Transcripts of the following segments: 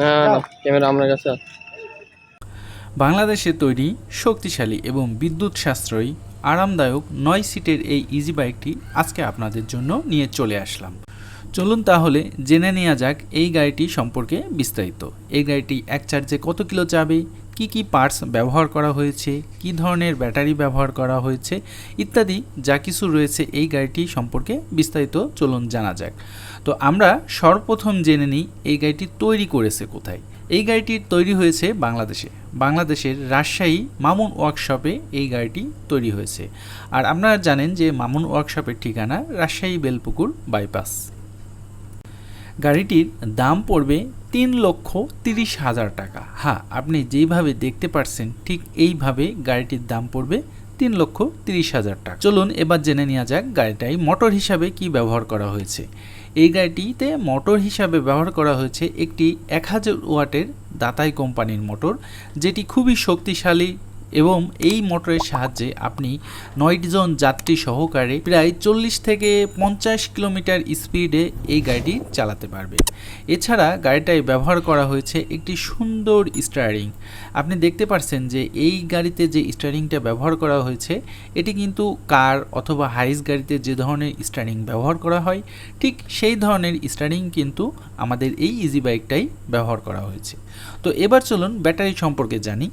না না ক্যামেরা আপনার কাছে আছে। বাংলাদেশে তৈরি শক্তিশালী এবং বিদ্যুৎ সাশ্রয়ী আরামদায়ক নয় সিটের এই ইজি বাইকটি আজকে আপনাদের জন্য নিয়ে চলে আসলাম। চলুন তাহলে জেনে নেওয়া যাক এই গাড়িটি সম্পর্কে বিস্তারিত। এই গাড়িটি এক চার্জে কত কিলো যাবে কি কি পার্টস ব্যবহার করা হয়েছে, কি ধরনের ব্যাটারি ব্যবহার করা হয়েছে, ইত্যাদি যা কিছু রয়েছে এই গাড়িটি সম্পর্কে বিস্তারিত চলুন জানা যাক। তো আমরা সর্বপ্রথম জেনে নিই এই গাড়িটি তৈরি করেছে কোথায়। এই গাড়িটি তৈরি হয়েছে বাংলাদেশে। বাংলাদেশের রাজশাহী মামুন ওয়ার্কশপে এই গাড়িটি তৈরি হয়েছে। আর আপনারা জানেন যে মামুন ওয়ার্কশপের ঠিকানা রাজশাহী বেলপুকুর বাইপাস। গাড়িটির দাম পড়বে তিন লক্ষ তিরিশ হাজার টাকা। হ্যাঁ আপনি যেইভাবে দেখতে পারছেন, ঠিক এইভাবে গাড়িটির দাম পড়বে তিন লক্ষ তিরিশ হাজার টাকা। চলুন এবার জেনে নেওয়া যাক গাড়িটাই মোটর হিসাবে কি ব্যবহার করা হয়েছে। এই গাড়িটিতে মোটর হিসাবে ব্যবহার করা হয়েছে একটি এক হাজার ওয়াটের দাতাই কোম্পানির মোটর, যেটি খুবই শক্তিশালী এবং এই মোটরের সাহায্যে আপনি নয়টি জন যাত্রী সহকারে প্রায় চল্লিশ থেকে পঞ্চাশ কিলোমিটার স্পিডে এই গাড়িটি চালাতে পারবে। এছাড়া গাড়িটায় ব্যবহার করা হয়েছে একটি সুন্দর স্টারিং। আপনি দেখতে পাচ্ছেন যে এই গাড়িতে যে স্টারিংটা ব্যবহার করা হয়েছে, এটি কিন্তু কার অথবা হাইস গাড়িতে যে ধরনের স্টারিং ব্যবহার করা হয়, ঠিক সেই ধরনের স্টারিং কিন্তু আমাদের এই ইজি বাইকটাই ব্যবহার করা হয়েছে। তো এবার চলুন ব্যাটারি সম্পর্কে জানি।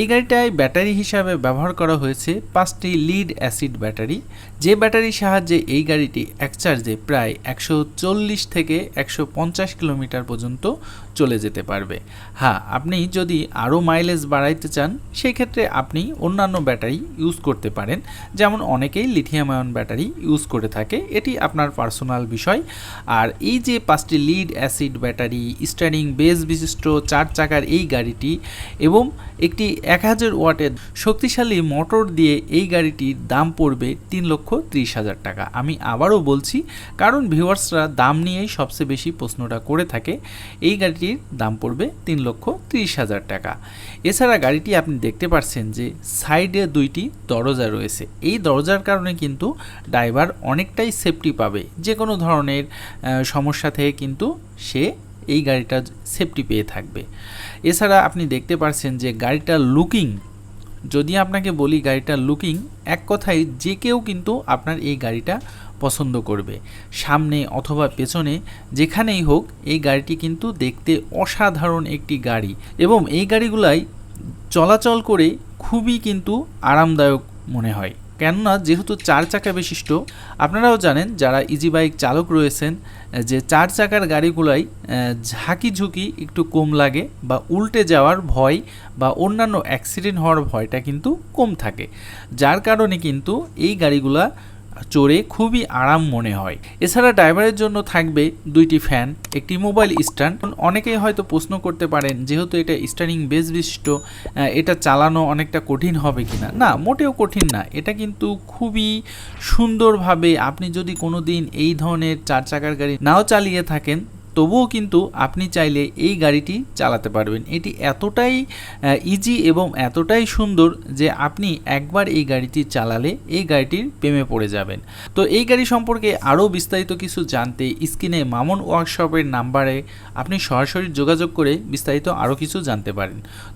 এই গাড়িটায় ব্যাটারি হিসাবে ব্যবহার করা হয়েছে পাঁচটি লিড অ্যাসিড ব্যাটারি। যে ব্যাটারির সাহায্যে এই গাড়িটি এক চার্জে প্রায় একশো চল্লিশ থেকে একশো পঞ্চাশ কিলোমিটার পর্যন্ত চলে যেতে পারবে। হ্যাঁ আপনি যদি আরও মাইলেজ বাড়াইতে চান সেই ক্ষেত্রে আপনি অন্যান্য ব্যাটারি ইউজ করতে পারেন। যেমন অনেকেই লিথিয়াম আয়ন ব্যাটারি ইউজ করে থাকে, এটি আপনার পার্সোনাল বিষয়। আর এই যে পাঁচটি lead acid battery steering base বিশিষ্ট চার চাকার এই গাড়িটি এবং একটি এক হাজার ওয়াটের শক্তিশালী মোটর দিয়ে এই গাড়িটির দাম পড়বে তিন লক্ষ ত্রিশ হাজার টাকা। আমি আবারও বলছি, কারণ ভিউয়ার্সরা দাম নিয়েই সবচেয়ে বেশি প্রশ্নটা করে থাকে, এই গাড়িটির দাম পড়বে তিন লক্ষ ত্রিশ হাজার টাকা। এছাড়া গাড়িটি আপনি দেখতে পাচ্ছেন যে সাইডে দুইটি দরজা রয়েছে। এই দরজার কারণে কিন্তু ড্রাইভার অনেকটাই সেফটি পাবে। যে কোনো ধরনের সমস্যা থেকে কিন্তু সে এই গাড়িটা সেফটি পেয়ে থাকবে। এছাড়া আপনি দেখতে পাচ্ছেন যে গাড়িটার লুকিং যদি আপনাকে বলি গাড়িটার লুকিং এক কথায় যে কেউ কিন্তু আপনার এই গাড়িটা পছন্দ করবে। সামনে অথবা পেছনে যেখানেই হোক, এই গাড়িটি কিন্তু দেখতে অসাধারণ একটি গাড়ি এবং এই গাড়িগুলাই চলাচল করে খুবই কিন্তু আরামদায়ক মনে হয়। কেননা যেহেতু চার চাকা বিশিষ্ট, আপনারাও জানেন যারা ইজি বাইক চালক রয়েছেন, যে চার চাকার গাড়িগুলাই ঝাঁকি ঝুঁকি একটু কম লাগে বা উল্টে যাওয়ার ভয় বা অন্যান্য অ্যাক্সিডেন্ট হওয়ার ভয়টা কিন্তু কম থাকে। যার কারণে কিন্তু এই গাড়িগুলা চড়ে খুবই আরাম মনে হয়। এছাড়া ড্রাইভারের জন্য থাকবে দুইটি ফ্যান, একটি মোবাইল স্ট্যান্ড। অনেকেই হয়তো প্রশ্ন করতে পারেন, যেহেতু এটা স্টারিং বেস বিশিষ্ট এটা চালানো অনেকটা কঠিন হবে কিনা? না, মোটেও কঠিন না। এটা কিন্তু খুবই সুন্দরভাবে আপনি যদি কোনো দিন এই ধরনের চার চাকার গাড়ি নাও চালিয়ে থাকেন তবুও কিন্তু আপনি চাইলে এই গাড়িটি চালাতে পারবেন। এটি এতটাই ইজি এবং এতটাই সুন্দর যে আপনি একবার এই গাড়িটি চালালে এই গাড়িটির প্রেমে পড়ে যাবেন। তো এই গাড়ি সম্পর্কে আরও বিস্তারিত কিছু জানতে স্ক্রিনে মামুন ওয়ার্কশপের নাম্বারে আপনি সরাসরি যোগাযোগ করে বিস্তারিত আরও কিছু জানতে পারেন।